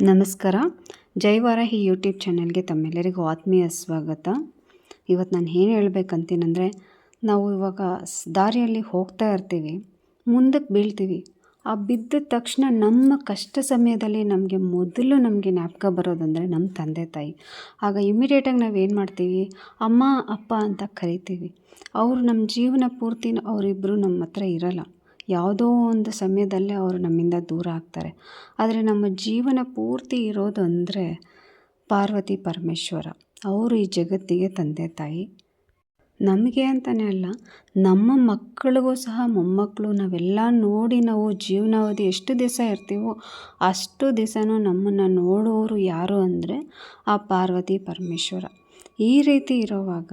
ನಮಸ್ಕಾರ. ಜೈವಾರಾಹಿ ಯೂಟ್ಯೂಬ್ ಚಾನಲ್ಗೆ ತಮ್ಮೆಲ್ಲರಿಗೂ ಆತ್ಮೀಯ ಸ್ವಾಗತ. ಇವತ್ತು ನಾನು ಏನು ಹೇಳ್ಬೇಕಂತೀನಂದರೆ, ನಾವು ಇವಾಗ ದಾರಿಯಲ್ಲಿ ಹೋಗ್ತಾ ಇರ್ತೀವಿ ಮುಂದಕ್ಕೆ ಬೀಳ್ತೀವಿ. ಆ ಬಿದ್ದ ತಕ್ಷಣ ನಮ್ಮ ಕಷ್ಟ ಸಮಯದಲ್ಲಿ ನಮಗೆ ಮೊದಲು ನಮಗೆ ಜ್ಞಾಪಕ ಬರೋದಂದರೆ ನಮ್ಮ ತಂದೆ, ತಾಯಿ. ಆಗ ಇಮಿಡಿಯೇಟಾಗಿ ನಾವು ಏನು ಮಾಡ್ತೀವಿ? ಅಮ್ಮ, ಅಪ್ಪ ಅಂತ ಕರಿತೀವಿ. ಅವರು ನಮ್ಮ ಜೀವನ ಪೂರ್ತಿ ಅವರಿಬ್ಬರು ನಮ್ಮ ಹತ್ರ ಇರಲ್ಲ. ಯಾವುದೋ ಒಂದು ಸಮಯದಲ್ಲೇ ಅವರು ನಮ್ಮಿಂದ ದೂರ ಆಗ್ತಾರೆ. ಆದರೆ ನಮ್ಮ ಜೀವನ ಪೂರ್ತಿ ಇರೋದು ಅಂದರೆ ಪಾರ್ವತಿ ಪರಮೇಶ್ವರ. ಅವರು ಈ ಜಗತ್ತಿಗೆ ತಂದೆ ತಾಯಿ. ನಮಗೆ ಅಂತಲೇ ಅಲ್ಲ, ನಮ್ಮ ಮಕ್ಕಳಿಗೂ ಸಹ ಮೊಮ್ಮಕ್ಕಳು, ನಾವೆಲ್ಲ ನೋಡಿ ನಾವು ಜೀವನಾವಧಿ ಎಷ್ಟು ದಿವಸ ಇರ್ತೀವೋ ಅಷ್ಟು ದಿವಸನೂ ನಮ್ಮನ್ನು ನೋಡೋರು ಯಾರು ಅಂದರೆ ಆ ಪಾರ್ವತಿ ಪರಮೇಶ್ವರ. ಈ ರೀತಿ ಇರೋವಾಗ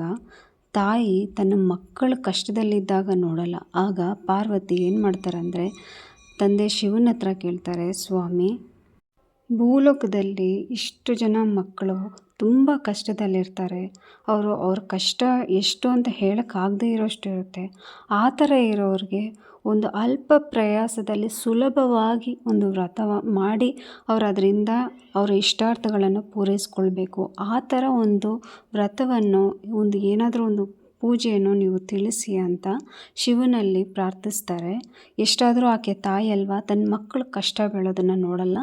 ತಾಯಿ ತನ್ನ ಮಕ್ಕಳು ಕಷ್ಟದಲ್ಲಿದ್ದಾಗ ನೋಡಲ್ಲ. ಆಗ ಪಾರ್ವತಿ ಏನು ಮಾಡ್ತಾರೆ ಅಂದರೆ ತಂದೆ ಶಿವನ ಹತ್ರ ಕೇಳ್ತಾರೆ, ಸ್ವಾಮಿ, ಭೂಲೋಕದಲ್ಲಿ ಇಷ್ಟು ಜನ ಮಕ್ಕಳು ತುಂಬ ಕಷ್ಟದಲ್ಲಿರ್ತಾರೆ. ಅವರು ಅವ್ರ ಕಷ್ಟ ಎಷ್ಟು ಅಂತ ಹೇಳೋಕ್ಕಾಗದೇ ಇರೋಷ್ಟು ಇರುತ್ತೆ. ಆ ಥರ ಇರೋರಿಗೆ ಒಂದು ಅಲ್ಪ ಪ್ರಯಾಸದಲ್ಲಿ ಸುಲಭವಾಗಿ ಒಂದು ವ್ರತ ಮಾಡಿ ಅವ್ರು ಅದರಿಂದ ಅವರ ಇಷ್ಟಾರ್ಥಗಳನ್ನು ಪೂರೈಸ್ಕೊಳ್ಬೇಕು. ಆ ಥರ ಒಂದು ವ್ರತವನ್ನು ಒಂದು ಏನಾದರೂ ಒಂದು ಪೂಜೆಯನ್ನು ನೀವು ತಿಳಿಸಿ ಅಂತ ಶಿವನಲ್ಲಿ ಪ್ರಾರ್ಥಿಸ್ತಾರೆ. ಎಷ್ಟಾದರೂ ಆಕೆ ತಾಯಿ ಅಲ್ವಾ, ತನ್ನ ಮಕ್ಕಳು ಕಷ್ಟ ಬೀಳೋದನ್ನು ನೋಡಲ್ಲ.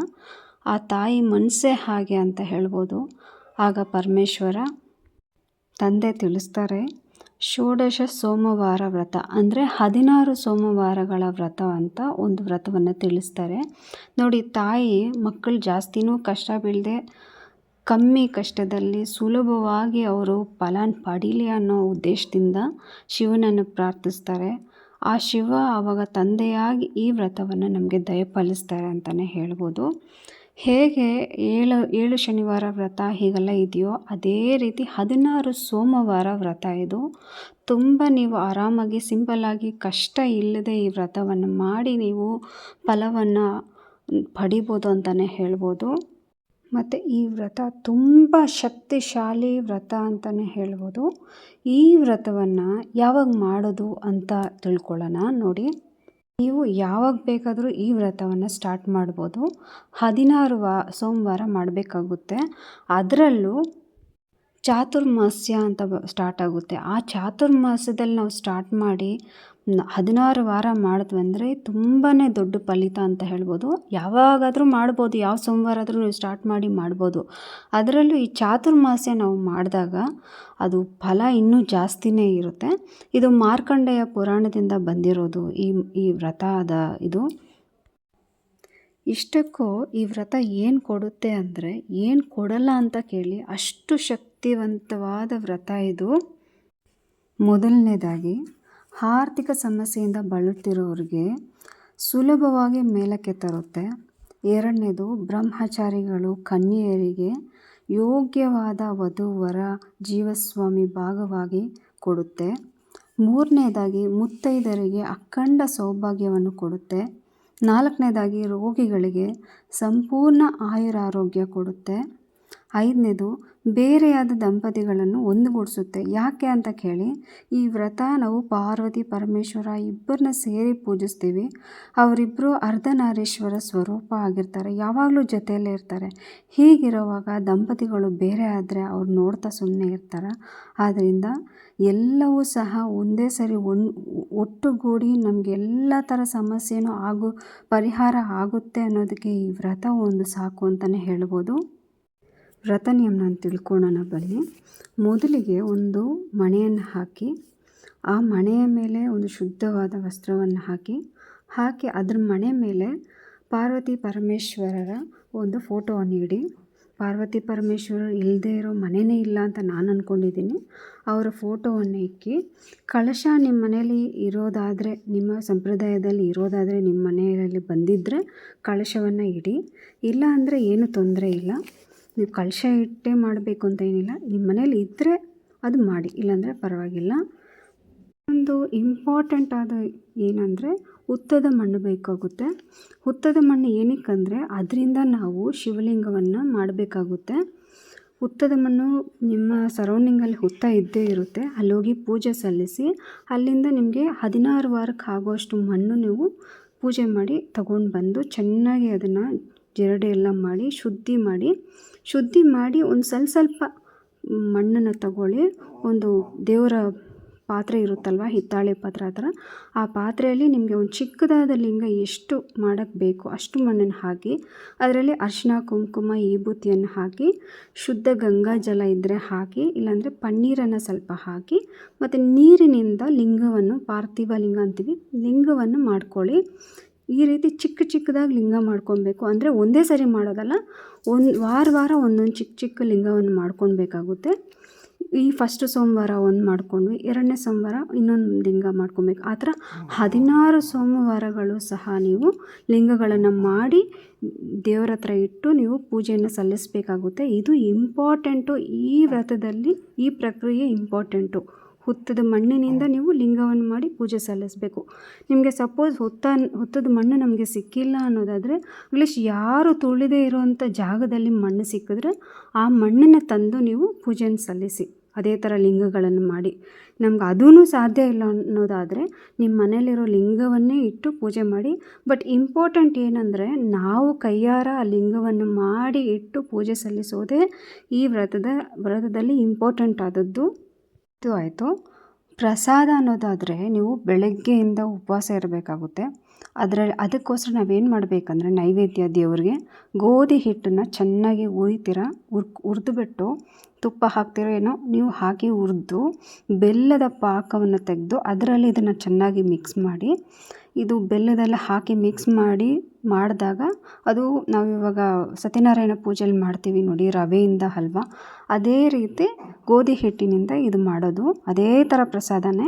ಆ ತಾಯಿ ಮನಸ್ಸೇ ಹಾಗೆ ಅಂತ ಹೇಳ್ಬೋದು. ಆಗ ಪರಮೇಶ್ವರ ತಂದೆ ತಿಳಿಸ್ತಾರೆ, ಷೋಡಶ ಸೋಮವಾರ ವ್ರತ. ಅಂದರೆ ಹದಿನಾರು ಸೋಮವಾರಗಳ ವ್ರತ ಅಂತ ಒಂದು ವ್ರತವನ್ನು ತಿಳಿಸ್ತಾರೆ. ನೋಡಿ, ತಾಯಿ ಮಕ್ಕಳು ಜಾಸ್ತಿನೂ ಕಷ್ಟ ಬೀಳದೆ ಕಮ್ಮಿ ಕಷ್ಟದಲ್ಲಿ ಸುಲಭವಾಗಿ ಅವರು ಫಲ ಪಡೀಲಿ ಅನ್ನೋ ಉದ್ದೇಶದಿಂದ ಶಿವನನ್ನು ಪ್ರಾರ್ಥಿಸ್ತಾರೆ. ಆ ಶಿವ ಆವಾಗ ತಂದೆಯಾಗಿ ಈ ವ್ರತವನ್ನು ನಮಗೆ ದಯಪಾಲಿಸ್ತಾರೆ ಅಂತಲೇ ಹೇಳ್ಬೋದು. ಹೇಗೆ ಏಳು ಏಳು ಶನಿವಾರ ವ್ರತ ಹೀಗೆಲ್ಲ ಇದೆಯೋ ಅದೇ ರೀತಿ ಹದಿನಾರು ಸೋಮವಾರ ವ್ರತ ಇದು. ತುಂಬ ನೀವು ಆರಾಮಾಗಿ ಸಿಂಪಲ್ಲಾಗಿ ಕಷ್ಟ ಇಲ್ಲದೆ ಈ ವ್ರತವನ್ನು ಮಾಡಿ ನೀವು ಫಲವನ್ನು ಪಡಿಬೋದು ಅಂತಲೇ ಹೇಳ್ಬೋದು. ಮತ್ತು ಈ ವ್ರತ ತುಂಬ ಶಕ್ತಿಶಾಲಿ ವ್ರತ ಅಂತಲೇ ಹೇಳ್ಬೋದು. ಈ ವ್ರತವನ್ನು ಯಾವಾಗ ಮಾಡೋದು ಅಂತ ತಿಳ್ಕೊಳ್ಳೋಣ ನೋಡಿ. ನೀವು ಯಾವಾಗ ಬೇಕಾದರೂ ಈ ವ್ರತವನ್ನು ಸ್ಟಾರ್ಟ್ ಮಾಡ್ಬೋದು. ಹದಿನಾರು ವಾ, ಸೋಮವಾರ ಮಾಡಬೇಕಾಗುತ್ತೆ. ಅದರಲ್ಲೂ ಚಾತುರ್ಮಾಸ್ಯ ಅಂತ ಬ ಸ್ಟಾರ್ಟ್ ಆಗುತ್ತೆ. ಆ ಚಾತುರ್ಮಾಸದಲ್ಲಿ ನಾವು ಸ್ಟಾರ್ಟ್ ಮಾಡಿ ಹದಿನಾರು ವಾರ ಮಾಡಿದ್ವಿ ಅಂದರೆ ತುಂಬಾ ದೊಡ್ಡ ಫಲಿತ ಅಂತ ಹೇಳ್ಬೋದು. ಯಾವಾಗಾದರೂ ಮಾಡ್ಬೋದು, ಯಾವ ಸೋಮವಾರ ಆದರೂ ನೀವು ಸ್ಟಾರ್ಟ್ ಮಾಡಿ ಮಾಡ್ಬೋದು. ಅದರಲ್ಲೂ ಈ ಚಾತುರ್ಮಾಸ್ಯ ನಾವು ಮಾಡಿದಾಗ ಅದು ಫಲ ಇನ್ನೂ ಜಾಸ್ತಿನೇ ಇರುತ್ತೆ. ಇದು ಮಾರ್ಕಂಡೇಯ ಪುರಾಣದಿಂದ ಬಂದಿರೋದು ಈ ಈ ವ್ರತದ ಇದು. ಇಷ್ಟಕ್ಕೂ ಈ ವ್ರತ ಏನು ಕೊಡುತ್ತೆ ಅಂದರೆ ಏನು ಕೊಡಲ್ಲ ಅಂತ ಕೇಳಿ ಅಷ್ಟು ಶಕ್ತಿವಂತವಾದ ವ್ರತ ಇದು. ಮೊದಲನೇದಾಗಿ ಆರ್ಥಿಕ ಸಮಸ್ಯೆಯಿಂದ ಬಳಲ್ತಿರೋರಿಗೆ ಸುಲಭವಾಗಿ ಮೇಲಕ್ಕೆ ತರುತ್ತೆ. ಎರಡನೇದು, ಬ್ರಹ್ಮಚಾರಿಗಳು ಕನ್ಯೆಯರಿಗೆ ಯೋಗ್ಯವಾದ ವಧುವರ ಜೀವಸ್ವಾಮಿ ಭಾಗವಾಗಿ ಕೊಡುತ್ತೆ. ಮೂರನೇದಾಗಿ, ಮುತ್ತೈದರಿಗೆ ಅಖಂಡ ಸೌಭಾಗ್ಯವನ್ನು ಕೊಡುತ್ತೆ. ನಾಲ್ಕನೇದಾಗಿ, ರೋಗಿಗಳಿಗೆ ಸಂಪೂರ್ಣ ಆಯುರಾರೋಗ್ಯ ಕೊಡುತ್ತೆ. ಐದನೇದು, ಬೇರೆಯಾದ ದಂಪತಿಗಳನ್ನು ಒಂದುಗೂಡಿಸುತ್ತೆ. ಯಾಕೆ ಅಂತ ಕೇಳಿ, ಈ ವ್ರತ ನಾವು ಪಾರ್ವತಿ, ಪರಮೇಶ್ವರ ಇಬ್ಬರನ್ನ ಸೇರಿ ಪೂಜಿಸ್ತೀವಿ. ಅವರಿಬ್ಬರು ಅರ್ಧನಾರೀಶ್ವರ ಸ್ವರೂಪ ಆಗಿರ್ತಾರೆ, ಯಾವಾಗಲೂ ಜೊತೆಯಲ್ಲೇ ಇರ್ತಾರೆ. ಹೀಗಿರುವಾಗ ದಂಪತಿಗಳು ಬೇರೆ ಆದರೆ ಅವ್ರು ನೋಡ್ತಾ ಸುಮ್ಮನೆ ಇರ್ತಾರೆ. ಆದ್ದರಿಂದ ಎಲ್ಲವೂ ಸಹ ಒಂದೇ ಸರಿ ಒನ್, ಒಟ್ಟುಗೂಡಿ ನಮಗೆ ಎಲ್ಲ ಥರ ಸಮಸ್ಯೆನೂ ಆಗು, ಪರಿಹಾರ ಆಗುತ್ತೆ ಅನ್ನೋದಕ್ಕೆ ಈ ವ್ರತ ಒಂದು ಸಾಕು ಅಂತಲೇ ಹೇಳ್ಬೋದು. ವ್ರತ ನಾನು ತಿಳ್ಕೊಳ್ಳೋಣ ಬನ್ನಿ. ಮೊದಲಿಗೆ ಒಂದು ಮಣೆಯನ್ನು ಹಾಕಿ, ಆ ಮಣೆಯ ಮೇಲೆ ಒಂದು ಶುದ್ಧವಾದ ವಸ್ತ್ರವನ್ನು ಹಾಕಿ ಹಾಕಿ ಅದ್ರ ಮಣೆ ಮೇಲೆ ಪಾರ್ವತಿ ಪರಮೇಶ್ವರರ ಒಂದು ಫೋಟೋವನ್ನು ಇಡಿ. ಪಾರ್ವತಿ ಪರಮೇಶ್ವರರು ಇಲ್ಲದೇ ಇರೋ ಮನೆಯೇ ಇಲ್ಲ ಅಂತ ನಾನು ಅಂದ್ಕೊಂಡಿದ್ದೀನಿ ಅವರ ಫೋಟೋವನ್ನು ಇಕ್ಕಿ, ಕಳಶ ನಿಮ್ಮ ಮನೇಲಿ ಇರೋದಾದರೆ, ನಿಮ್ಮ ಸಂಪ್ರದಾಯದಲ್ಲಿ ಇರೋದಾದರೆ ನಿಮ್ಮ ಮನೆಯಲ್ಲಿ ಬಂದಿದ್ದರೆ ಕಳಶವನ್ನು ಇಡಿ. ಇಲ್ಲ ಅಂದರೆ ಏನು ತೊಂದರೆ ಇಲ್ಲ. ನೀವು ಕಳಶ ಇಟ್ಟೇ ಮಾಡಬೇಕು ಅಂತ ಏನಿಲ್ಲ, ನಿಮ್ಮ ಮನೇಲಿ ಇದ್ದರೆ ಅದು ಮಾಡಿ, ಇಲ್ಲಾಂದರೆ ಪರವಾಗಿಲ್ಲ. ಒಂದು ಇಂಪಾರ್ಟೆಂಟ್ ಆದ ಏನಂದರೆ ಹುತ್ತದ ಮಣ್ಣು ಬೇಕಾಗುತ್ತೆ. ಹುತ್ತದ ಮಣ್ಣು ಏನಕ್ಕಂದರೆ ಅದರಿಂದ ನಾವು ಶಿವಲಿಂಗವನ್ನು ಮಾಡಬೇಕಾಗುತ್ತೆ. ಹುತ್ತದ ಮಣ್ಣು ನಿಮ್ಮ ಸರೌಂಡಿಂಗಲ್ಲಿ ಹುತ್ತ ಇದ್ದೇ ಇರುತ್ತೆ. ಅಲ್ಲೋಗಿ ಪೂಜೆ ಸಲ್ಲಿಸಿ, ಅಲ್ಲಿಂದ ನಿಮಗೆ ಹದಿನಾರು ವಾರಕ್ಕೆ ಆಗುವಷ್ಟು ಮಣ್ಣು ನೀವು ಪೂಜೆ ಮಾಡಿ ತಗೊಂಡು ಬಂದು ಚೆನ್ನಾಗಿ ಅದನ್ನು ಜರಡಿ ಎಲ್ಲ ಮಾಡಿ ಶುದ್ಧಿ ಮಾಡಿ ಶುದ್ಧಿ ಮಾಡಿ ಒಂದು ಸ್ವಲ್ಪ ಸ್ವಲ್ಪ ಮಣ್ಣನ್ನು ತಗೊಳ್ಳಿ. ಒಂದು ದೇವರ ಪಾತ್ರೆ ಇರುತ್ತಲ್ವ, ಹಿತ್ತಾಳೆ ಪಾತ್ರೆ ಆ ಥರ. ಆ ಪಾತ್ರೆಯಲ್ಲಿ ನಿಮಗೆ ಒಂದು ಚಿಕ್ಕದಾದ ಲಿಂಗ ಎಷ್ಟು ಮಾಡೋಕ್ಕೆ ಬೇಕು, ಅಷ್ಟು ಮಣ್ಣನ್ನು ಹಾಕಿ, ಅದರಲ್ಲಿ ಅರಿಶಿನ ಕುಂಕುಮ ವಿಭೂತಿಯನ್ನು ಹಾಕಿ, ಶುದ್ಧ ಗಂಗಾ ಜಲ ಇದ್ದರೆ ಹಾಕಿ, ಇಲ್ಲಾಂದರೆ ಪನ್ನೀರನ್ನು ಸ್ವಲ್ಪ ಹಾಕಿ, ಮತ್ತು ನೀರಿನಿಂದ ಲಿಂಗವನ್ನು ಪಾರ್ಥಿವ ಲಿಂಗ ಅಂತೀವಿ, ಲಿಂಗವನ್ನು ಮಾಡ್ಕೊಳ್ಳಿ. ಈ ರೀತಿ ಚಿಕ್ಕ ಚಿಕ್ಕದಾಗಿ ಲಿಂಗ ಮಾಡ್ಕೊಬೇಕು. ಅಂದರೆ ಒಂದೇ ಸರಿ ಮಾಡೋದಲ್ಲ, ಒಂದು ವಾರ ವಾರ ಒಂದೊಂದು ಚಿಕ್ಕ ಚಿಕ್ಕ ಲಿಂಗವನ್ನು ಮಾಡ್ಕೊಳ್ಬೇಕಾಗುತ್ತೆ. ಈ ಫಸ್ಟ್ ಸೋಮವಾರ ಒಂದು ಮಾಡ್ಕೊಂಡ್ವಿ ಎರಡನೇ ಸೋಮವಾರ ಇನ್ನೊಂದು ಲಿಂಗ ಮಾಡ್ಕೊಬೇಕು ಆ ಥರ ಹದಿನಾರು ಸೋಮವಾರಗಳು ಸಹ ನೀವು ಲಿಂಗಗಳನ್ನು ಮಾಡಿ ದೇವರ ಹತ್ರ ಇಟ್ಟು ನೀವು ಪೂಜೆಯನ್ನು ಸಲ್ಲಿಸಬೇಕಾಗುತ್ತೆ. ಇದು ಇಂಪಾರ್ಟೆಂಟು ಈ ವ್ರತದಲ್ಲಿ, ಈ ಪ್ರಕ್ರಿಯೆ ಇಂಪಾರ್ಟೆಂಟು ಹುತ್ತದ ಮಣ್ಣಿನಿಂದ ನೀವು ಲಿಂಗವನ್ನು ಮಾಡಿ ಪೂಜೆ ಸಲ್ಲಿಸಬೇಕು. ನಿಮಗೆ ಸಪೋಸ್ ಹುತ್ತ ಹುತ್ತದ ಮಣ್ಣು ನಮಗೆ ಸಿಕ್ಕಿಲ್ಲ ಅನ್ನೋದಾದರೆ ಅಟ್ಲೀಸ್ಟ್ ಯಾರು ತುಳಿದೇ ಇರುವಂಥ ಜಾಗದಲ್ಲಿ ಮಣ್ಣು ಸಿಕ್ಕಿದ್ರೆ ಆ ಮಣ್ಣನ್ನು ತಂದು ನೀವು ಪೂಜೆಯನ್ನು ಸಲ್ಲಿಸಿ ಅದೇ ಥರ ಲಿಂಗಗಳನ್ನು ಮಾಡಿ. ನಮ್ಗೆ ಅದೂ ಸಾಧ್ಯ ಇಲ್ಲ ಅನ್ನೋದಾದರೆ ನಿಮ್ಮ ಮನೇಲಿರೋ ಲಿಂಗವನ್ನೇ ಇಟ್ಟು ಪೂಜೆ ಮಾಡಿ. ಬಟ್ ಇಂಪಾರ್ಟೆಂಟ್ ಏನಂದರೆ ನಾವು ಕೈಯಾರ ಆ ಲಿಂಗವನ್ನು ಮಾಡಿ ಇಟ್ಟು ಪೂಜೆ ಸಲ್ಲಿಸೋದೇ ಈ ವ್ರತದ ವ್ರತದಲ್ಲಿ ಇಂಪಾರ್ಟೆಂಟ್ ಆದದ್ದು ಇದು ಆಯಿತು. ಪ್ರಸಾದ ಅನ್ನೋದಾದರೆ ನೀವು ಬೆಳಗ್ಗೆಯಿಂದ ಉಪವಾಸ ಇರಬೇಕಾಗುತ್ತೆ. ಅದರಲ್ಲಿ ಅದಕ್ಕೋಸ್ಕರ ನಾವೇನು ಮಾಡಬೇಕಂದ್ರೆ ನೈವೇದ್ಯ ದೇವರಿಗೆ ಗೋಧಿ ಹಿಟ್ಟನ್ನು ಚೆನ್ನಾಗಿ ಉರಿತೀರ ಹುರ್ ಹುರಿದ್ಬಿಟ್ಟು ತುಪ್ಪ ಹಾಕ್ತಿರೋ ಏನೋ ನೀವು ಹಾಕಿ ಹುರಿದು ಬೆಲ್ಲದ ಪಾಕವನ್ನು ತೆಗೆದು ಅದರಲ್ಲಿ ಇದನ್ನು ಚೆನ್ನಾಗಿ ಮಿಕ್ಸ್ ಮಾಡಿ ಇದು ಬೆಲ್ಲದೆಲ್ಲ ಹಾಕಿ ಮಿಕ್ಸ್ ಮಾಡಿ ಮಾಡಿದಾಗ ಅದು ನಾವು ಇವಾಗ ಸತ್ಯನಾರಾಯಣ ಪೂಜೆಯಲ್ಲಿ ಮಾಡ್ತೀವಿ ನೋಡಿ, ರವೆಯಿಂದ ಹಲ್ವ. ಅದೇ ರೀತಿ ಗೋಧಿ ಹಿಟ್ಟಿನಿಂದ ಇದು ಮಾಡೋದು. ಅದೇ ಥರ ಪ್ರಸಾದನೇ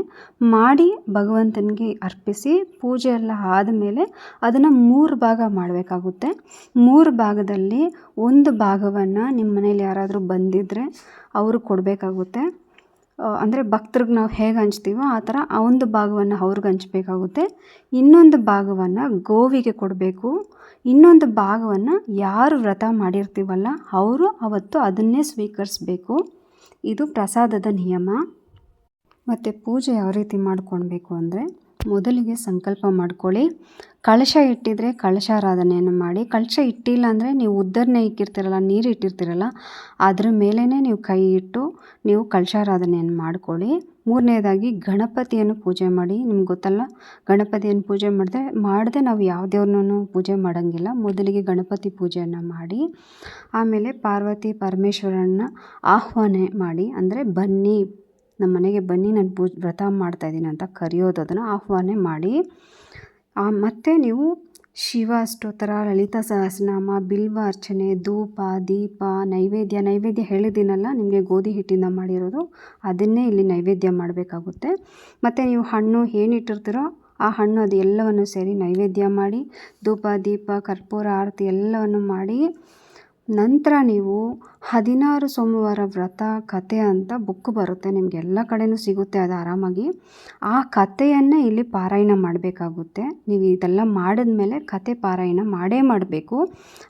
ಮಾಡಿ ಭಗವಂತನಿಗೆ ಅರ್ಪಿಸಿ ಪೂಜೆ ಎಲ್ಲ ಆದಮೇಲೆ ಅದನ್ನು ಮೂರು ಭಾಗ ಮಾಡಬೇಕಾಗುತ್ತೆ. ಮೂರು ಭಾಗದಲ್ಲಿ ಒಂದು ಭಾಗವನ್ನು ನಿಮ್ಮ ಮನೇಲಿ ಯಾರಾದರೂ ಬಂದಿದ್ದರೆ ಅವರು ಕೊಡಬೇಕಾಗುತ್ತೆ. ಅಂದರೆ ಭಕ್ತರಿಗೆ ನಾವು ಹೇಗೆ ಹಂಚ್ತೀವೋ ಆ ಥರ ಆ ಒಂದು ಭಾಗವನ್ನು ಅವ್ರಿಗೆ ಹಂಚಬೇಕಾಗುತ್ತೆ. ಇನ್ನೊಂದು ಭಾಗವನ್ನು ಗೋವಿಗೆ ಕೊಡಬೇಕು. ಇನ್ನೊಂದು ಭಾಗವನ್ನು ಯಾರು ವ್ರತ ಮಾಡಿರ್ತೀವಲ್ಲ ಅವರು ಅವತ್ತು ಅದನ್ನೇ ಸ್ವೀಕರಿಸಬೇಕು. ಇದು ಪ್ರಸಾದದ ನಿಯಮ. ಮತ್ತು ಪೂಜೆ ಯಾವ ರೀತಿ ಮಾಡ್ಕೊಳ್ಬೇಕು ಅಂದರೆ ಮೊದಲಿಗೆ ಸಂಕಲ್ಪ ಮಾಡ್ಕೊಳ್ಳಿ. ಕಳಶ ಇಟ್ಟಿದ್ರೆ ಕಳಶಾರಾಧನೆಯನ್ನು ಮಾಡಿ. ಕಳಶ ಇಟ್ಟಿಲ್ಲ ಅಂದರೆ ನೀವು ಉದ್ದರನೇ ಇಕ್ಕಿರ್ತೀರಲ್ಲ, ನೀರು ಇಟ್ಟಿರ್ತಿರಲ್ಲ, ಅದ್ರ ಮೇಲೇ ನೀವು ಕೈ ಇಟ್ಟು ನೀವು ಕಳಶಾರಾಧನೆಯನ್ನು ಮಾಡ್ಕೊಳ್ಳಿ. ಮೂರನೇದಾಗಿ ಗಣಪತಿಯನ್ನು ಪೂಜೆ ಮಾಡಿ. ನಿಮ್ಗೆ ಗೊತ್ತಲ್ಲ, ಗಣಪತಿಯನ್ನು ಪೂಜೆ ಮಾಡಿದೆ, ಮಾಡದೆ ನಾವು ಯಾವ ದೇವ್ರನ್ನೂ ಪೂಜೆ ಮಾಡೋಂಗಿಲ್ಲ. ಮೊದಲಿಗೆ ಗಣಪತಿ ಪೂಜೆಯನ್ನು ಮಾಡಿ, ಆಮೇಲೆ ಪಾರ್ವತಿ ಪರಮೇಶ್ವರನ ಆಹ್ವಾನ ಮಾಡಿ. ಅಂದರೆ ಬನ್ನಿ ನಮ್ಮ ಮನೆಗೆ ಬನ್ನಿ, ನಾನು ಪೂಜೆ, ವ್ರತ ಮಾಡ್ತಾಯಿದ್ದೀನಿ ಅಂತ ಕರೆಯೋದು. ಅದನ್ನು ಆಹ್ವಾನ ಮಾಡಿ ಮತ್ತು ನೀವು ಶಿವ ಅಷ್ಟೋತ್ತರ ಲಲಿತಾ ಸಹಸ್ರನಾಮ, ಬಿಲ್ವ ಅರ್ಚನೆ, ಧೂಪ, ದೀಪ, ನೈವೇದ್ಯ ನೈವೇದ್ಯ ಹೇಳಿದ್ದೀನಲ್ಲ, ನಿಮಗೆ ಗೋಧಿ ಹಿಟ್ಟಿಂದ ಮಾಡಿರೋದು, ಅದನ್ನೇ ಇಲ್ಲಿ ನೈವೇದ್ಯ ಮಾಡಬೇಕಾಗುತ್ತೆ. ಮತ್ತು ನೀವು ಹಣ್ಣು ಏನಿಟ್ಟಿರ್ತೀರೋ, ಆ ಹಣ್ಣು ಅದು ಎಲ್ಲವನ್ನು ಸೇರಿ ನೈವೇದ್ಯ ಮಾಡಿ, ಧೂಪ, ದೀಪ, ಕರ್ಪೂರ, ಆರತಿ ಎಲ್ಲವನ್ನು ಮಾಡಿ ನಂತರ ನೀವು ಹದಿನಾರು ಸೋಮವಾರ ವ್ರತ ಕಥೆ ಅಂತ ಬುಕ್ ಬರುತ್ತೆ. ನಿಮಗೆ ಎಲ್ಲ ಕಡೆಯೂ ಸಿಗುತ್ತೆ ಅದು ಆರಾಮಾಗಿ. ಆ ಕಥೆಯನ್ನು ಇಲ್ಲಿ ಪಾರಾಯಣ ಮಾಡಬೇಕಾಗುತ್ತೆ. ನೀವು ಇದೆಲ್ಲ ಮಾಡಿದ ಮೇಲೆ ಕತೆ ಪಾರಾಯಣ ಮಾಡೇ ಮಾಡಬೇಕು.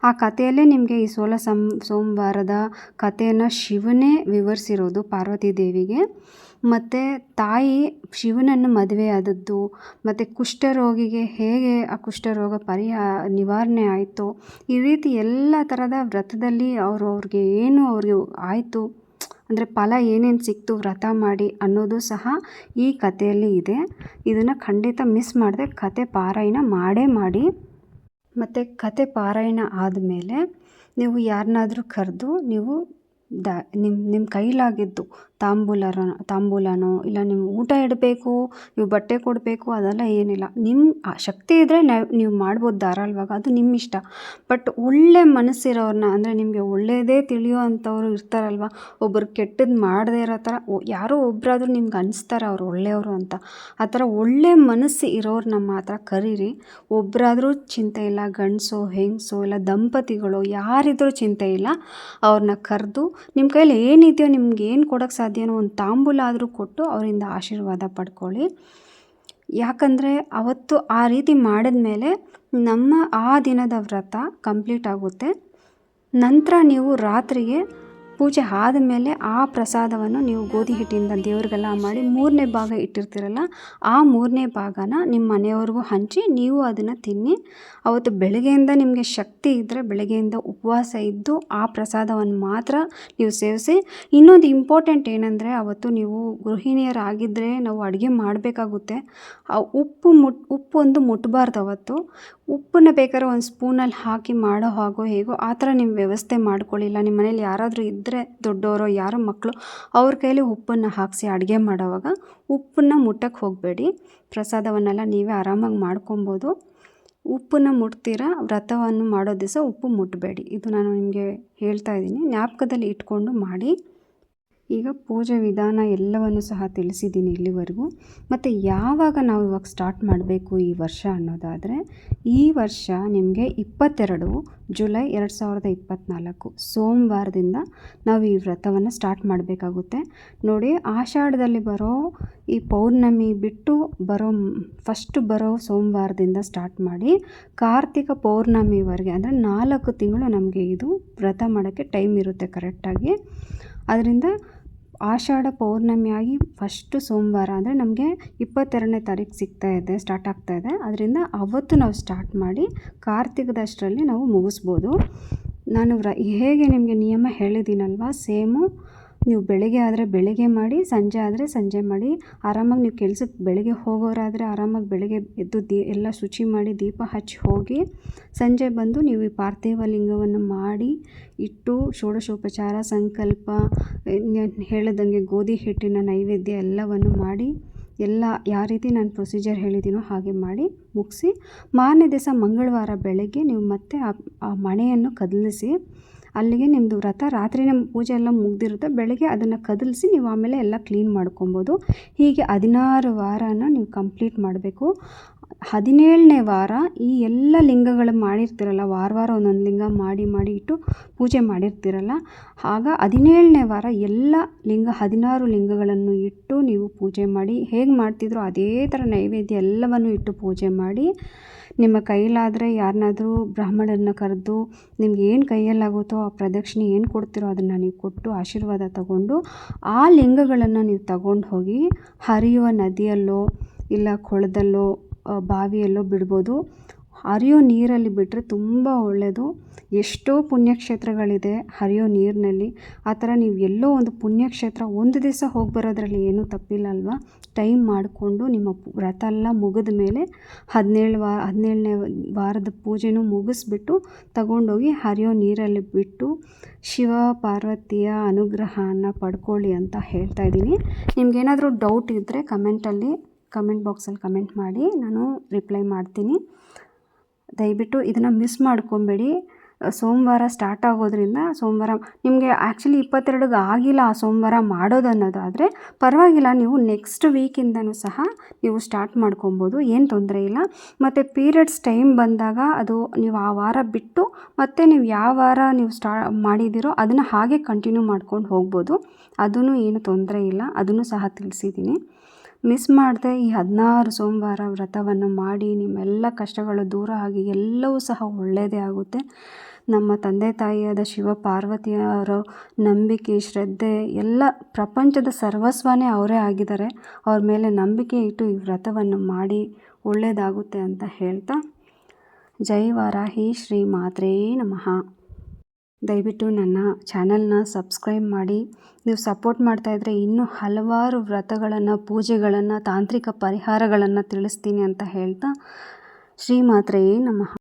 ಆ ಕಥೆಯಲ್ಲೇ ನಿಮಗೆ ಈ ಸೋಲ ಸಮ್ ಸೋಮವಾರದ ಕಥೆಯನ್ನು ಶಿವನೇ ವಿವರಿಸಿರೋದು ಪಾರ್ವತಿ ದೇವಿಗೆ. ಮತ್ತು ತಾಯಿ ಶಿವನನ್ನು ಮದುವೆ ಆದದ್ದು, ಮತ್ತು ಕುಷ್ಠರೋಗಿಗೆ ಹೇಗೆ ಆ ಕುಷ್ಠರೋಗ ಪರಿಹಾ, ನಿವಾರಣೆ ಆಯಿತು, ಈ ರೀತಿ ಎಲ್ಲ ಥರದ ವ್ರತದಲ್ಲಿ ಅವರು ಅವ್ರಿಗೆ ಏನು ಅವ್ರಿಗೆ ಆಯಿತು, ಅಂದರೆ ಫಲ ಏನೇನು ಸಿಕ್ತು ವ್ರತ ಮಾಡಿ ಅನ್ನೋದು ಸಹ ಈ ಕಥೆಯಲ್ಲಿ ಇದೆ. ಇದನ್ನು ಖಂಡಿತ ಮಿಸ್ ಮಾಡದೆ ಕತೆ ಪಾರಾಯಣ ಮಾಡೇ ಮಾಡಿ. ಮತ್ತು ಕತೆ ಪಾರಾಯಣ ಆದಮೇಲೆ ನೀವು ಯಾರನ್ನಾದರೂ ಕರೆದು ನೀವು ದ ನಿಮ್ಮ ನಿಮ್ಮ ಕೈಲಾಗಿದ್ದು ತಾಂಬೂಲರ ತಾಂಬೂಲನೋ ಇಲ್ಲ ನಿಮ್ಮ ಊಟ ಇಡಬೇಕು, ನೀವು ಬಟ್ಟೆ ಕೊಡಬೇಕು, ಅದೆಲ್ಲ ಏನಿಲ್ಲ. ನಿಮ್ಮ ಆ ಶಕ್ತಿ ಇದ್ದರೆ ನೀವು ಮಾಡ್ಬೋದು ಧಾರಾಳವಾಗ, ಅದು ನಿಮ್ಮ ಇಷ್ಟ. ಬಟ್ ಒಳ್ಳೆ ಮನಸ್ಸಿರೋರನ್ನ ಅಂದರೆ ನಿಮಗೆ ಒಳ್ಳೆಯದೇ ತಿಳಿಯೋ ಅಂಥವ್ರು ಇರ್ತಾರಲ್ವ ಒಬ್ಬರು ಕೆಟ್ಟದ್ದು ಮಾಡದೇ ಇರೋ ಥರ ಯಾರೋ ಒಬ್ಬರಾದರೂ ನಿಮ್ಗೆ ಅನಿಸ್ತಾರೆ ಅವ್ರು ಒಳ್ಳೆಯವರು ಅಂತ. ಆ ಥರ ಒಳ್ಳೆ ಮನಸ್ಸು ಇರೋರನ್ನ ಮಾತ್ರ ಕರೀರಿ. ಒಬ್ಬರಾದ್ರೂ ಚಿಂತೆ ಇಲ್ಲ, ಗಂಡಸೋ, ಹೆಂಗಸೋ, ಇಲ್ಲ ದಂಪತಿಗಳು, ಯಾರಿದ್ರೂ ಚಿಂತೆ ಇಲ್ಲ. ಅವ್ರನ್ನ ಕರೆದು ನಿಮ್ಮ ಕೈಯ್ಯಲ್ಲಿ ಏನಿದೆಯೋ ನಿಮ್ಗೆ ಏನು ಕೊಡೋಕ್ಕೆ ಸಾಧ್ಯನೋ ಒಂದು ತಾಂಬೂಲ ಆದರೂ ಕೊಟ್ಟು ಅವರಿಂದ ಆಶೀರ್ವಾದ ಪಡ್ಕೊಳ್ಳಿ. ಯಾಕಂದರೆ ಅವತ್ತು ಆ ರೀತಿ ಮಾಡಿದ ಮೇಲೆ ನಮ್ಮ ಆ ದಿನದ ವ್ರತ ಕಂಪ್ಲೀಟ್ ಆಗುತ್ತೆ. ನಂತರ ನೀವು ರಾತ್ರಿಗೆ ಪೂಜೆ ಆದಮೇಲೆ ಆ ಪ್ರಸಾದವನ್ನು ನೀವು ಗೋಧಿ ಹಿಟ್ಟಿಂದ ದೇವ್ರಿಗೆಲ್ಲ ಮಾಡಿ ಮೂರನೇ ಭಾಗ ಇಟ್ಟಿರ್ತೀರಲ್ಲ, ಆ ಮೂರನೇ ಭಾಗನ ನಿಮ್ಮ ಮನೆಯವ್ರಿಗೂ ಹಂಚಿ ನೀವು ಅದನ್ನು ತಿನ್ನಿ. ಅವತ್ತು ಬೆಳಗ್ಗೆಯಿಂದ ನಿಮಗೆ ಶಕ್ತಿ ಇದ್ದರೆ ಬೆಳಗ್ಗೆಯಿಂದ ಉಪವಾಸ ಇದ್ದು ಆ ಪ್ರಸಾದವನ್ನು ಮಾತ್ರ ನೀವು ಸೇವಿಸಿ. ಇನ್ನೊಂದು ಇಂಪಾರ್ಟೆಂಟ್ ಏನಂದರೆ ಅವತ್ತು ನೀವು ಗೃಹಿಣಿಯರಾಗಿದ್ದರೆ ನಾವು ಅಡುಗೆ ಮಾಡಬೇಕಾಗುತ್ತೆ. ಆ ಉಪ್ಪು ಮುಟ್, ಉಪ್ಪು ಒಂದು ಮುಟ್ಟಬಾರ್ದು ಅವತ್ತು. ಉಪ್ಪನ್ನ ಬೇಕಾದ್ರೆ ಒಂದು ಸ್ಪೂನಲ್ಲಿ ಹಾಕಿ ಮಾಡೋ ಹಾಗೋ ಹೇಗೋ ಆ ಥರ ನೀವು ವ್ಯವಸ್ಥೆ ಮಾಡ್ಕೊಳ್ಳಿಲ್ಲ. ನಿಮ್ಮ ಮನೇಲಿ ಯಾರಾದರೂ ಇದ್ದರೆ ದೊಡ್ಡವರೋ ಯಾರೋ ಮಕ್ಕಳು ಅವ್ರ ಕೈಲಿ ಉಪ್ಪನ್ನು ಹಾಕಿಸಿ ಅಡುಗೆ ಮಾಡೋವಾಗ ಉಪ್ಪನ್ನು ಮುಟ್ಟಕ್ಕೆ ಹೋಗಬೇಡಿ. ಪ್ರಸಾದವನ್ನೆಲ್ಲ ನೀವೇ ಆರಾಮಾಗಿ ಮಾಡ್ಕೊಬೋದು. ಉಪ್ಪನ್ನು ಮುಟ್ತೀರ ವ್ರತವನ್ನು ಮಾಡೋ ದಿವಸ ಉಪ್ಪು ಮುಟ್ಟಬೇಡಿ ಇದು ನಾನು ನಿಮಗೆ ಹೇಳ್ತಾ ಇದ್ದೀನಿ. ಜ್ಞಾಪಕದಲ್ಲಿ ಇಟ್ಕೊಂಡು ಮಾಡಿ. ಈಗ ಪೂಜೆ ವಿಧಾನ ಎಲ್ಲವನ್ನು ಸಹ ತಿಳಿಸಿದ್ದೀನಿ ಇಲ್ಲಿವರೆಗೂ. ಮತ್ತು ಯಾವಾಗ ನಾವು ಇವಾಗ ಸ್ಟಾರ್ಟ್ ಮಾಡಬೇಕು ಈ ವರ್ಷ ಅನ್ನೋದಾದರೆ, ಈ ವರ್ಷ ನಿಮಗೆ ಇಪ್ಪತ್ತೆರಡು ಜುಲೈ ಎರಡು ಸಾವಿರದ ಇಪ್ಪತ್ತ್ನಾಲ್ಕು ಸೋಮವಾರದಿಂದ ನಾವು ಈ ವ್ರತವನ್ನು ಸ್ಟಾರ್ಟ್ ಮಾಡಬೇಕಾಗುತ್ತೆ. ನೋಡಿ, ಆಷಾಢದಲ್ಲಿ ಬರೋ ಈ ಪೌರ್ಣಮಿ ಬಿಟ್ಟು ಬರೋ ಫಸ್ಟ್ ಬರೋ ಸೋಮವಾರದಿಂದ ಸ್ಟಾರ್ಟ್ ಮಾಡಿ ಕಾರ್ತಿಕ ಪೌರ್ಣಮಿವರೆಗೆ ಅಂದರೆ ನಾಲ್ಕು ತಿಂಗಳು ನಮಗೆ ಇದು ವ್ರತ ಮಾಡೋಕ್ಕೆ ಟೈಮ್ ಇರುತ್ತೆ ಕರೆಕ್ಟಾಗಿ ಅದರಿಂದ ಆಷಾಢ ಪೌರ್ಣಮಿಯಾಗಿ ಫಸ್ಟು ಸೋಮವಾರ ಅಂದರೆ ನಮಗೆ ಇಪ್ಪತ್ತೆರಡನೇ ತಾರೀಕು ಸಿಗ್ತಾ ಇದೆ ಸ್ಟಾರ್ಟ್ ಆಗ್ತಾ ಇದೆ. ಅದರಿಂದ ಅವತ್ತು ನಾವು ಸ್ಟಾರ್ಟ್ ಮಾಡಿ ಕಾರ್ತಿಕದಷ್ಟರಲ್ಲಿ ನಾವು ಮುಗಿಸ್ಬೋದು. ನಾನು ವ್ರ ಹೇಗೆ ನಿಮಗೆ ನಿಯಮ ಹೇಳಿದ್ದೀನಲ್ವ? ಸೇಮು ನೀವು ಬೆಳಗ್ಗೆ ಆದರೆ ಬೆಳಗ್ಗೆ ಮಾಡಿ, ಸಂಜೆ ಆದರೆ ಸಂಜೆ ಮಾಡಿ, ಆರಾಮಾಗಿ ನೀವು ಕೆಲ್ಸಕ್ಕೆ ಬೆಳಗ್ಗೆ ಹೋಗೋರಾದರೆ ಆರಾಮಾಗಿ ಬೆಳಗ್ಗೆ ಎದ್ದು ದೀ, ಎಲ್ಲ ಶುಚಿ ಮಾಡಿ ದೀಪ ಹಚ್ಚಿ ಹೋಗಿ, ಸಂಜೆ ಬಂದು ನೀವು ಈ ಪಾರ್ಥಿವ ಲಿಂಗವನ್ನು ಮಾಡಿ, ಇಟ್ಟು ಷೋಡಶೋಪಚಾರ, ಸಂಕಲ್ಪ ಹೇಳಿದಂಗೆ ಗೋಧಿ ಹಿಟ್ಟಿನ ನೈವೇದ್ಯ ಎಲ್ಲವನ್ನು ಮಾಡಿ, ಎಲ್ಲ ಯಾವ ರೀತಿ ನಾನು ಪ್ರೊಸೀಜರ್ ಹೇಳಿದ್ದೀನೋ ಹಾಗೆ ಮಾಡಿ ಮುಗಿಸಿ ಮಾರನೇ ದಿವಸ ಮಂಗಳವಾರ ಬೆಳಗ್ಗೆ ನೀವು ಮತ್ತೆ ಆ ಮಣೆಯನ್ನು ಕದಲಿಸಿ ಅಲ್ಲಿಗೆ ನಿಮ್ಮದು ವ್ರತ. ರಾತ್ರಿನೇ ಪೂಜೆ ಎಲ್ಲ ಮುಗ್ದಿರುತ್ತೆ. ಬೆಳಗ್ಗೆ ಅದನ್ನು ಕದಲಿಸಿ ನೀವು ಆಮೇಲೆ ಎಲ್ಲ ಕ್ಲೀನ್ ಮಾಡ್ಕೊಬೋದು. ಹೀಗೆ ಹದಿನಾರು ವಾರನ ನೀವು ಕಂಪ್ಲೀಟ್ ಮಾಡಬೇಕು. ಹದಿನೇಳನೇ ವಾರ ಈ ಎಲ್ಲ ಲಿಂಗಗಳು ಮಾಡಿರ್ತೀರಲ್ಲ, ವಾರ ವಾರ ಒಂದೊಂದು ಲಿಂಗ ಮಾಡಿ ಮಾಡಿ ಇಟ್ಟು ಪೂಜೆ ಮಾಡಿರ್ತೀರಲ್ಲ, ಆಗ ಹದಿನೇಳನೇ ವಾರ ಎಲ್ಲ ಲಿಂಗ, ಹದಿನಾರು ಲಿಂಗಗಳನ್ನು ಇಟ್ಟು ನೀವು ಪೂಜೆ ಮಾಡಿ, ಹೇಗೆ ಮಾಡ್ತಿದ್ರೋ ಅದೇ ಥರ ನೈವೇದ್ಯ ಎಲ್ಲವನ್ನು ಇಟ್ಟು ಪೂಜೆ ಮಾಡಿ ನಿಮ್ಮ ಕೈಲಾದರೆ ಯಾರನ್ನಾದ್ರೂ ಬ್ರಾಹ್ಮಣರನ್ನ ಕರೆದು ನಿಮ್ಗೆ ಏನು ಕೈಯಲ್ಲಾಗುತ್ತೋ ಆ ಪ್ರದಕ್ಷಿಣೆ ಏನು ಕೊಡ್ತಿರೋ ಅದನ್ನು ನೀವು ಕೊಟ್ಟು ಆಶೀರ್ವಾದ ತಗೊಂಡು ಆ ಲಿಂಗಗಳನ್ನು ನೀವು ತಗೊಂಡು ಹೋಗಿ ಹರಿಯುವ ನದಿಯಲ್ಲೋ ಇಲ್ಲ ಕೊಳದಲ್ಲೋ ಬಾವಿಯಲ್ಲೋ ಬಿಡ್ಬೋದು. ಹರಿಯೋ ನೀರಲ್ಲಿ ಬಿಟ್ಟರೆ ತುಂಬ ಒಳ್ಳೆಯದು ಎಷ್ಟೋ ಪುಣ್ಯಕ್ಷೇತ್ರಗಳಿದೆ ಹರಿಯೋ ನೀರಿನಲ್ಲಿ. ಆ ಥರ ನೀವು ಎಲ್ಲೋ ಒಂದು ಪುಣ್ಯಕ್ಷೇತ್ರ ಒಂದು ದಿವಸ ಹೋಗಿ ಬರೋದ್ರಲ್ಲಿ ಏನೂ ತಪ್ಪಿಲ್ಲ ಅಲ್ವಾ ಟೈಮ್ ಮಾಡಿಕೊಂಡು ನಿಮ್ಮ ವ್ರತ ಎಲ್ಲ ಮುಗಿದ ಮೇಲೆ ಹದಿನೇಳು ವಾ, ಹದಿನೇಳನೇ ವಾರದ ಪೂಜೆನೂ ಮುಗಿಸ್ಬಿಟ್ಟು ತಗೊಂಡೋಗಿ ಹರಿಯೋ ನೀರಲ್ಲಿ ಬಿಟ್ಟು ಶಿವ ಪಾರ್ವತಿಯ ಅನುಗ್ರಹನ ಪಡ್ಕೊಳ್ಳಿ ಅಂತ ಹೇಳ್ತಾ ಇದ್ದೀನಿ. ನಿಮಗೇನಾದರೂ ಡೌಟ್ ಇದ್ದರೆ ಕಮೆಂಟಲ್ಲಿ ಕಮೆಂಟ್ ಬಾಕ್ಸಲ್ಲಿ ಕಮೆಂಟ್ ಮಾಡಿ. ನಾನು ರಿಪ್ಲೈ ಮಾಡ್ತೀನಿ. ದಯವಿಟ್ಟು ಇದನ್ನು ಮಿಸ್ ಮಾಡ್ಕೊಬೇಡಿ. ಸೋಮವಾರ ಸ್ಟಾರ್ಟ್ ಆಗೋದ್ರಿಂದ ಸೋಮವಾರ, ನಿಮಗೆ ಆ್ಯಕ್ಚುಲಿ ಇಪ್ಪತ್ತೆರಡಿಗೆ ಆಗಿಲ್ಲ ಆ ಸೋಮವಾರ ಮಾಡೋದು ಅನ್ನೋದಾದರೆ ಪರವಾಗಿಲ್ಲ, ನೀವು ನೆಕ್ಸ್ಟ್ ವೀಕಿಂದನೂ ಸಹ ನೀವು ಸ್ಟಾರ್ಟ್ ಮಾಡ್ಕೊಬೋದು, ಏನು ತೊಂದರೆ ಇಲ್ಲ. ಮತ್ತು ಪೀರಿಯಡ್ಸ್ ಟೈಮ್ ಬಂದಾಗ ಅದು ನೀವು ಆ ವಾರ ಬಿಟ್ಟು ಮತ್ತೆ ನೀವು ಯಾವ ವಾರ ನೀವು ಸ್ಟಾ ಮಾಡಿದ್ದೀರೋ ಅದನ್ನು ಹಾಗೆ ಕಂಟಿನ್ಯೂ ಮಾಡ್ಕೊಂಡು ಹೋಗ್ಬೋದು. ಅದೂ ಏನು ತೊಂದರೆ ಇಲ್ಲ ಅದನ್ನು ಸಹ ತಿಳಿಸಿದ್ದೀನಿ. ಮಿಸ್ ಮಾಡದೆ ಈ ಹದಿನಾರು ಸೋಮವಾರ ವ್ರತವನ್ನು ಮಾಡಿ ನಿಮ್ಮೆಲ್ಲ ಕಷ್ಟಗಳು ದೂರ ಆಗಿ ಎಲ್ಲವೂ ಸಹ ಒಳ್ಳೆಯದೇ ಆಗುತ್ತೆ. ನಮ್ಮ ತಂದೆ ತಾಯಿಯಾದ ಶಿವ ಪಾರ್ವತಿಯವರು ನಂಬಿಕೆ, ಶ್ರದ್ಧೆ ಎಲ್ಲ ಪ್ರಪಂಚದ ಸರ್ವಸ್ವನೇ ಅವರೇ ಆಗಿದ್ದಾರೆ. ಅವ್ರ ಮೇಲೆ ನಂಬಿಕೆ ಇಟ್ಟು ಈ ವ್ರತವನ್ನು ಮಾಡಿ ಒಳ್ಳೆಯದಾಗುತ್ತೆ ಅಂತ ಹೇಳ್ತಾ. ಜೈ ವಾರಾಹಿ, ಶ್ರೀ ಮಾತ್ರೇ ನಮಃ. ದಯವಿಟ್ಟು ನನ್ನ ಚಾನಲ್ನ ಸಬ್ಸ್ಕ್ರೈಬ್ ಮಾಡಿ. ನೀವು ಸಪೋರ್ಟ್ ಮಾಡ್ತಾಯಿದ್ರೆ ಇನ್ನೂ ಹಲವಾರು ವ್ರತಗಳನ್ನು, ಪೂಜೆಗಳನ್ನು, ತಾಂತ್ರಿಕ ಪರಿಹಾರಗಳನ್ನು ತಿಳಿಸ್ತೀನಿ ಅಂತ ಹೇಳ್ತಾ ಶ್ರೀ ಮಾತ್ರೇ ನಮಃ.